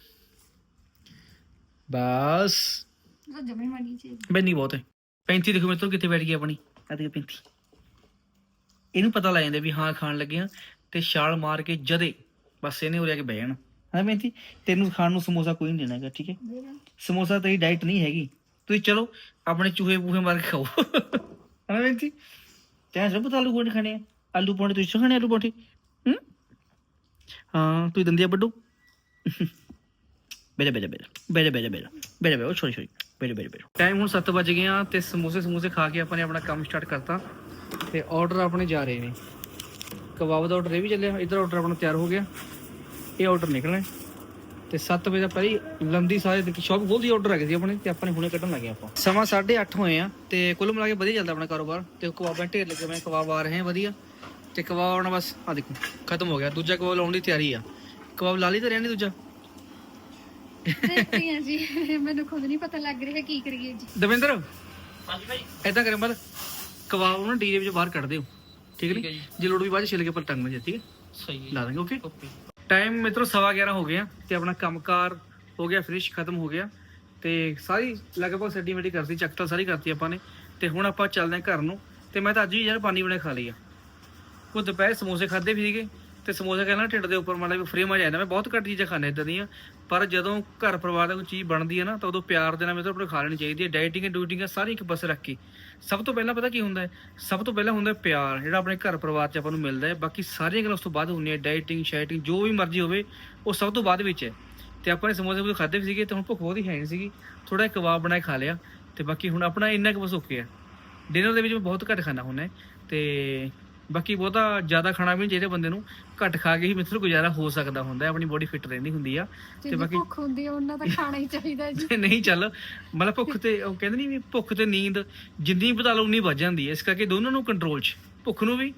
ਬਸ। ਜਮੇ ਮਾਨੀ ਚੀਜ਼ ਬੈਨੀ ਬਹੁਤ ਹੈ। 35 ਦੇਖੋ ਮੇਰੇ ਤੋਂ ਕਿੱਥੇ ਬੈਠ ਗਈ ਆਪਣੀ। ਆ ਦੇਖੋ 35 ਇਹਨੂੰ ਪਤਾ ਲੱਗ ਜਾਂਦਾ ਵੀ ਹਾਂ ਖਾਣ ਲੱਗੇ ਆ ਤੇ ਛਾਲ ਮਾਰ ਕੇ ਜਦੇ ਬਸ ਇਹਨੇ ਉਰੇ ਆ ਕੇ ਬਹਿ ਜਾਣਾ। ਹਾਂ 35 ਤੈਨੂੰ ਖਾਣ ਨੂੰ ਸਮੋਸਾ ਕੋਈ ਨਹੀਂ ਦੇਣਾ ਹੈਗਾ ਠੀਕ ਹੈ? ਸਮੋਸਾ ਤੇਰੀ ਡਾਈਟ ਨਹੀਂ ਹੈਗੀ। ਤੁਸੀਂ ਚਲੋ ਆਪਣੇ ਚੂਹੇ ਬੂਹੇ ਮਾਰ ਕੇ ਖਾਓ। ਹਾਂ 35 ਤੈਨੂੰ ਸਭ ਪਤਾ ਆਲੂ ਖਾਣੇ ਆ। ਆਲੂ ਪੌਂਠੇ ਤੁਸੀਂ ਖਾਣੇ ਆਲੂ ਪੌਂਠੇ ਹੂੰ ਹਾਂ ਤੂੰ ਦੰਦੀਆਂ ਵੱਡੋ ਬੇਜਾ ਬੇਜਾ ਬੇਜਾ ਬੇਜਾ ਬੇਜਾ ਬੇਜਾ ਬੇਜਾ ਬੇਜਾ ਛੋੜੀ ਛੋੜੀ ਬੇਜਾ ਬੇਜਾ ਬੇਜਾ ਟਾਈਮ ਹੁਣ 7 ਵਜ ਗਏ ਆ ਤੇ ਸਮੋਸੇ ਸਮੋਸੇ ਖਾ ਕੇ ਆਪਾਂ ਨੇ ਆਪਣਾ ਕੰਮ ਸਟਾਰਟ ਕਰਤਾ ਤੇ ਆਰਡਰ ਆਪਣੇ ਜਾ ਰਹੇ ਨੇ ਕਬਾਬ ਦਾ ਆਰਡਰ ਇਹ ਵੀ ਚੱਲਿਆ ਇਧਰ ਆਰਡਰ ਆਪਣਾ ਤਿਆਰ ਹੋ ਗਿਆ ਇਹ ਆਰਡਰ ਨਿਕਲਣਾ ਹੈ। ਤੇ 7 ਵਜੇ ਦਾ ਪਹਿਲੀ ਲੰਦੀ ਸਾਰੇ ਦੀ ਸ਼ਾਪ ਖੋਲਦੀ ਆਰਡਰ ਆ ਗਏ ਸੀ ਆਪਣੇ ਤੇ ਆਪਾਂ ਨੇ ਹੁਣੇ ਕੱਢਣ ਲੱਗੇ ਆਪਾਂ ਸਮਾਂ 8:30 ਹੋਏ ਆ ਤੇ ਕੁੱਲ ਮਿਲਾ ਕੇ ਵਧੀਆ ਚੱਲਦਾ ਆਪਣਾ ਕਾਰੋਬਾਰ ਤੇ ਕਬਾਬਾਂ ਢੇਰ ਲੱਗੇ ਹੋਏ ਕਬਾਬ ਆ ਰਹੇ ਆ ਵਧੀਆ ਤੇ ਕਬਾਬ ਆਉਣਾ ਬਸ ਆ ਦੇਖੋ ਖਤਮ ਹੋ ਗਿਆ। ਦੂਜਾ ਕਬਾਬ ਲਾਉਣ ਦੀ ਤਿਆਰੀ ਆ। ਕਬਾਬ ਲਾ ਲਈ ਤਾਂ ਰਹਿਣੀ ਦੂਜਾ। ਦੇਖਦੀ ਹਾਂ ਜੀ ਮੈਨੂੰ ਖੁਦ ਨਹੀਂ ਪਤਾ ਲੱਗ ਰਿਹਾ ਕੀ ਕਰੀਏ ਜੀ। ਦਵਿੰਦਰ ਹਾਂਜੀ ਭਾਈ। ਐਦਾਂ ਕਰੇ ਮਤ ਕਬਾਬ ਨੂੰ ਡੀਜੇ ਵਿੱਚ ਬਾਹਰ ਕੱਢ ਦਿਓ। ਠੀਕ ਹੈ ਜੀ। ਜੇ ਲੋੜ ਵੀ ਬਾਅਦ ਚ ਛਿੱਲ ਕੇ ਪਰ ਟੰਗ ਜੇ ਠੀਕ ਹੈ? ਸਹੀ ਲਾ ਦਾਂਗੇ ਓਕੇ। ਟਾਈਮ ਮਿੱਤਰੋ ਸਵਾ 11 ਹੋ ਗਿਆ ਤੇ ਆਪਣਾ ਕੰਮਕਾਰ ਹੋ ਗਿਆ ਫਿਨਿਸ਼ ਖਤਮ ਹੋ ਗਿਆ। ਤੇ ਸਾਰੀ ਲਗਭਗ ਸੈਟੀ ਮੇਟੀ ਕਰਤੀ ਚੱਕਟਲ ਸਾਰੀ ਕਰਤੀ ਆਪਾਂ ਨੇ। ਤੇ ਹੁਣ ਆਪਾਂ ਚੱਲਦੇ ਹਾਂ ਘਰ ਨੂੰ। ਤੇ ਮੈਂ ਤਾਂ ਅੱਜ ਵੀ ਯਾਰ ਪਾਣੀ ਬਣਾ ਖਾ ਲਈ ਆ। ਉਹ ਦੁਪਹਿਰ ਸਮੋਸੇ ਖਾਦੇ ਵੀ ਸੀਗੇ ਤੇ ਸਮੋਸੇ ਕਹਿੰਦਾ ਢਿੱਡ ਦੇ ਉੱਪਰ ਮਾੜਾ ਵੀ ਫਰੇਮ ਆ ਜਾਂਦਾ। ਮੈਂ ਬਹੁਤ ਘੱਟ ਚੀਜ਼ਾਂ ਖਾਣੇ ਇਦਾਂ ਦੀਆਂ। ਪਰ ਜਦੋਂ ਘਰ ਪਰਿਵਾਰ ਦਾ ਕੋਈ ਚੀਜ਼ ਬਣਦੀ ਹੈ ਨਾ, ਤਾਂ ਉਦੋਂ ਪਿਆਰ ਦੇ ਨਾਲ ਮੇਰੇ ਆਪਣੇ ਖਾ ਲੈਣੀ ਚਾਹੀਦੀ ਹੈ। ਡਾਈਟਿੰਗ ਡੂਟਿੰਗ ਸਾਰੀ ਇੱਕ ਪਾਸੇ ਰੱਖ ਕੇ। ਸਭ ਤੋਂ ਪਹਿਲਾਂ ਪਤਾ ਕੀ ਹੁੰਦਾ ਹੈ? ਸਭ ਤੋਂ ਪਹਿਲਾਂ ਹੁੰਦਾ ਪਿਆਰ, ਜਿਹੜਾ ਆਪਣੇ ਘਰ ਪਰਿਵਾਰ 'ਚ ਆਪਾਂ ਨੂੰ ਮਿਲਦਾ ਹੈ। ਬਾਕੀ ਸਾਰੀਆਂ ਗੱਲਾਂ ਉਸ ਤੋਂ ਬਾਅਦ ਹੁੰਦੀਆਂ ਡਾਈਟਿੰਗ ਸ਼ਾਈਟਿੰਗ ਜੋ ਵੀ ਮਰਜ਼ੀ ਹੋਵੇ, ਉਹ ਸਭ ਤੋਂ ਬਾਅਦ ਵਿੱਚ ਹੈ। ਤੇ ਆਪਾਂ ਨੇ ਸਮੋਸੇ ਵੀ ਖਾਦੇ ਵੀ ਸੀਗੇ, ਤੇ ਹੁਣ ਭੁੱਖ ਬਹੁਤੀ ਹੈ ਨਹੀਂ ਸੀਗੀ। ਥੋੜਾ ਕਬਾਬ ਬਣਾ ਕੇ ਖਾ ਲਿਆ। ਤੇ ਬਾਕੀ ਹੁਣ ਆਪਣਾ ਇੰਨਾ ਕੁ ਬਸ ਓਕੇ ਹੈ। ਡਿਨਰ ਦੇ ਵਿੱਚ ਮੈਂ ਬਹੁਤ ਘੱਟ ਖਾਣਾ ਹੁੰਦਾ ਹੈ। ਤੇ ਬਾਕੀ ਬਹੁਤਾ ਜ਼ਿਆਦਾ ਖਾਣਾ ਵੀ ਨਹੀਂ ਚਾਹੀਦਾ ਬੰਦੇ ਨੂੰ। ਘੱਟ ਖਾ ਕੇ ਹੀ ਮਿੱਤਰ ਗੁਜ਼ਾਰਾ ਹੋ ਸਕਦਾ ਹੁੰਦਾ ਹੈ ਆਪਣੀ ਬੋਡੀ ਫਿੱਟ ਰਹਿੰਦੀ ਹੁੰਦੀ ਆ। ਤੇ ਬਾਕੀ ਭੁੱਖ ਹੁੰਦੀ ਹੈ ਉਹਨਾਂ ਤਾਂ ਖਾਣਾ ਹੀ ਚਾਹੀਦਾ ਜੀ। ਨਹੀਂ ਚੱਲ ਮਤਲਬ ਭੁੱਖ ਤੇ ਉਹ ਕਹਿੰਦੇ ਨਹੀਂ ਵੀ ਭੁੱਖ ਤੇ ਨੀਂਦ ਜਿੰਨੀ ਵਧਾ ਲਓ ਉਨੀ ਵੱਧ ਜਾਂਦੀ ਹੈ। ਇਸ ਕਰਕੇ ਦੋਨਾਂ ਨੂੰ ਕੰਟਰੋਲ 'ਚ ਭੁੱਖ ਨੂੰ ਵੀ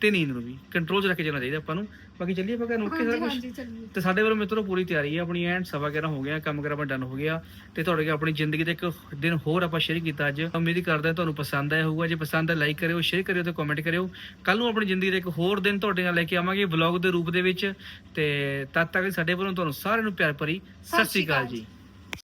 ਤੇ ਨੀਂਦ ਨੂੰ ਵੀ ਕੰਟਰੋਲ 'ਚ ਰੱਖ ਕੇ ਚੱਲਣਾ ਚਾਹੀਦਾ ਆਪਾਂ ਨੂੰ। ਬਾਕੀ ਚੱਲੀਏ ਆਪਾਂ ਘਰ ਨੂੰ ਓਕੇ ਸਾਰਾ ਹਾਂਜੀ ਕੁਝ ਹਾਂਜੀ ਚੱਲੀਏ। ਤੇ ਸਾਡੇ ਵੱਲੋਂ ਮਿੱਤਰੋ ਪੂਰੀ ਤਿਆਰੀ ਹੈ ਆਪਣੀ ਐਂਡ ਸਵਾ ਗਿਆਰਾਂ ਹੋ ਗਿਆ ਕੰਮ ਕਰ ਆਪਾਂ ਡਨ ਹੋ ਗਿਆ। ਤੇ ਤੁਹਾਡੇ ਕੇ ਆਪਣੀ ਜ਼ਿੰਦਗੀ ਦੇ ਇੱਕ ਦਿਨ ਹੋਰ ਆਪਾਂ ਸ਼ੇਅਰ ਕੀਤਾ ਅੱਜ। ਉਮੀਦ ਕਰਦੇ ਹਾਂ ਤੁਹਾਨੂੰ ਪਸੰਦ ਆਇਆ ਹੋਊਗਾ। ਜੇ ਪਸੰਦ ਹੈ ਲਾਈਕ ਕਰਿਓ ਸ਼ੇਅਰ ਕਰਿਓ ਤੇ ਕਮੈਂਟ ਕਰਿਓ। ਕੱਲ ਨੂੰ ਆਪਣੀ ਜ਼ਿੰਦਗੀ ਦੇ ਇੱਕ ਹੋਰ ਦਿਨ ਤੁਹਾਡੇ ਨਾਲ ਲੈ ਕੇ ਆਵਾਂਗੇ ਵਲੌਗ ਦੇ ਰੂਪ ਦੇ ਵਿੱਚ। ਤੇ ਤਦ ਤੱਕ ਸਾਡੇ ਵੱਲੋਂ ਤੁਹਾਨੂੰ ਸਾਰਿਆਂ ਨੂੰ ਪਿਆਰ ਭਰੀ ਸਤਿ ਸ਼੍ਰੀ ਅਕਾਲ। ਜੀ।